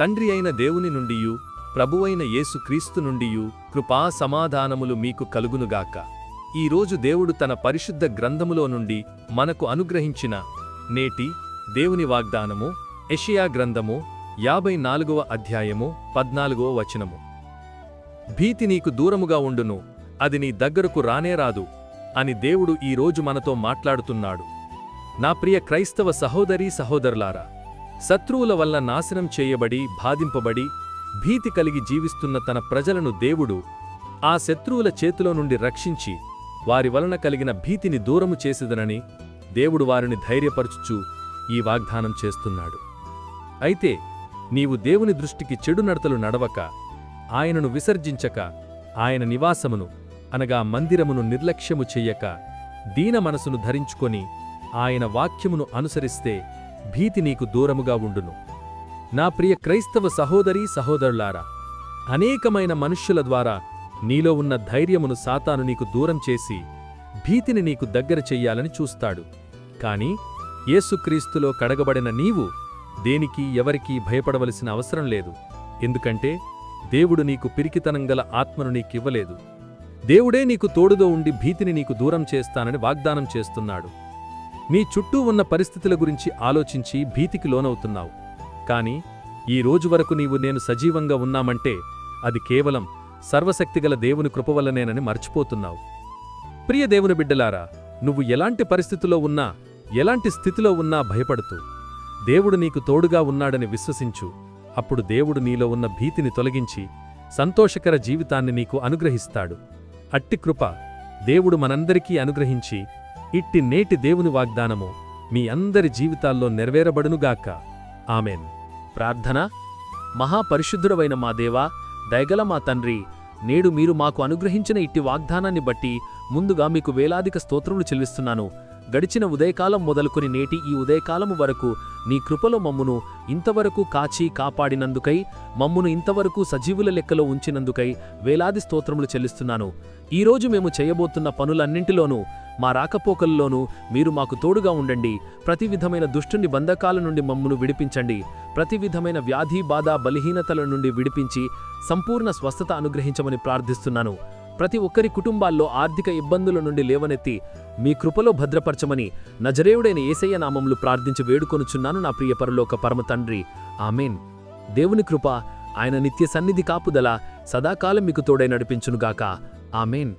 తండ్రి అయిన దేవుని నుండియు ప్రభువైన యేసుక్రీస్తు నుండియు కృపా సమాధానములు మీకు కలుగునుగాక. ఈరోజు దేవుడు తన పరిశుద్ధ గ్రంథములో నుండి మనకు అనుగ్రహించిన నేటి దేవుని వాగ్దానము ఎషియా గ్రంథము యాభై నాలుగవ అధ్యాయము పద్నాలుగవ వచనము. భీతి నీకు దూరముగా ఉండును అది నీ దగ్గరకు రానేరాదు అని దేవుడు ఈరోజు మనతో మాట్లాడుతున్నాడు. నా ప్రియ క్రైస్తవ సహోదరీ సహోదరులారా శత్రువుల వల్ల నాశనం చేయబడి బాధింపబడి భీతి కలిగి జీవిస్తున్న తన ప్రజలను దేవుడు ఆ శత్రువుల చేతిలో నుండి రక్షించి వారి వలన కలిగిన భీతిని దూరము చేసేదనని దేవుడు వారిని ధైర్యపరచుచూ ఈ వాగ్దానం చేస్తున్నాడు. అయితే నీవు దేవుని దృష్టికి చెడు నడతలు నడవక ఆయనను విసర్జించక ఆయన నివాసమును అనగా మందిరమును నిర్లక్ష్యము చెయ్యక దీన మనసును ధరించుకొని ఆయన వాక్యమును అనుసరిస్తే భీతి నీకు దూరముగా ఉండును. నా ప్రియ క్రైస్తవ సహోదరీ సహోదరులారా అనేకమైన మనుష్యుల ద్వారా నీలో ఉన్న ధైర్యమును సాతాను నీకు దూరం చేసి భీతిని నీకు దగ్గర చెయ్యాలని చూస్తాడు. కాని యేసుక్రీస్తులో కడగబడిన నీవు దేనికి ఎవరికీ భయపడవలసిన అవసరం లేదు. ఎందుకంటే దేవుడు నీకు పిరికితనం గల ఆత్మను నీకివ్వలేదు. దేవుడే నీకు తోడుదో ఉండి భీతిని నీకు దూరం చేస్తానని వాగ్దానం చేస్తున్నాడు. నీ చుట్టూ ఉన్న పరిస్థితుల గురించి ఆలోచించి భీతికి లోనవుతున్నావు. కాని ఈ రోజు వరకు నీవు నేను సజీవంగా ఉన్నామంటే అది కేవలం సర్వశక్తిగల దేవుని కృపవల్లనేనని మర్చిపోతున్నావు. ప్రియ దేవుని బిడ్డలారా నువ్వు ఎలాంటి పరిస్థితిలో ఉన్నా ఎలాంటి స్థితిలో ఉన్నా భయపడుతూ దేవుడు నీకు తోడుగా ఉన్నాడని విశ్వసించు. అప్పుడు దేవుడు నీలో ఉన్న భీతిని తొలగించి సంతోషకర జీవితాన్ని నీకు అనుగ్రహిస్తాడు. అట్టి కృప దేవుడు మనందరికీ అనుగ్రహించి ఇట్టి నేటి దేవుని వాగ్దానము మీ అందరి జీవితాల్లో నెరవేరబడునుగాక ఆమెన్. ప్రార్థన. మహాపరిశుద్ధుడవైన మా దేవా దయగల మా తండ్రి నేడు మీరు మాకు అనుగ్రహించిన ఇట్టి వాగ్దానాన్ని బట్టి ముందుగా మీకు వేలాదిక స్తోత్రములు చెల్లిస్తున్నాను. గడిచిన ఉదయకాలం మొదలుకొని నేటి ఈ ఉదయకాలము వరకు నీ కృపలో మమ్మును ఇంతవరకు కాచి కాపాడినందుకై మమ్మును ఇంతవరకు సజీవుల లెక్కలో ఉంచినందుకై వేలాది స్తోత్రములు చెల్లిస్తున్నాను. ఈరోజు మేము చేయబోతున్న పనులన్నింటిలోనూ మా రాకపోకల్లోనూ మీరు మాకు తోడుగా ఉండండి. ప్రతి విధమైన దుష్టుని బంధకాల నుండి మమ్మును విడిపించండి. ప్రతి విధమైన వ్యాధి బాధ బలహీనతల నుండి విడిపించి సంపూర్ణ స్వస్థత అనుగ్రహించమని ప్రార్థిస్తున్నాను. ప్రతి ఒక్కరి కుటుంబాల్లో ఆర్థిక ఇబ్బందుల నుండి లేవనెత్తి మీ కృపలో భద్రపరచమని నజరేవుడైన ఏసయ్య నామములు ప్రార్థించి వేడుకొనుచున్నాను నా ప్రియ పరలోక పరమ తండ్రి. ఆమెన్. దేవుని కృప ఆయన నిత్య సన్నిధి కాపుదల సదాకాలం మీకు తోడై నడిపించునుగాక. ఆమెన్.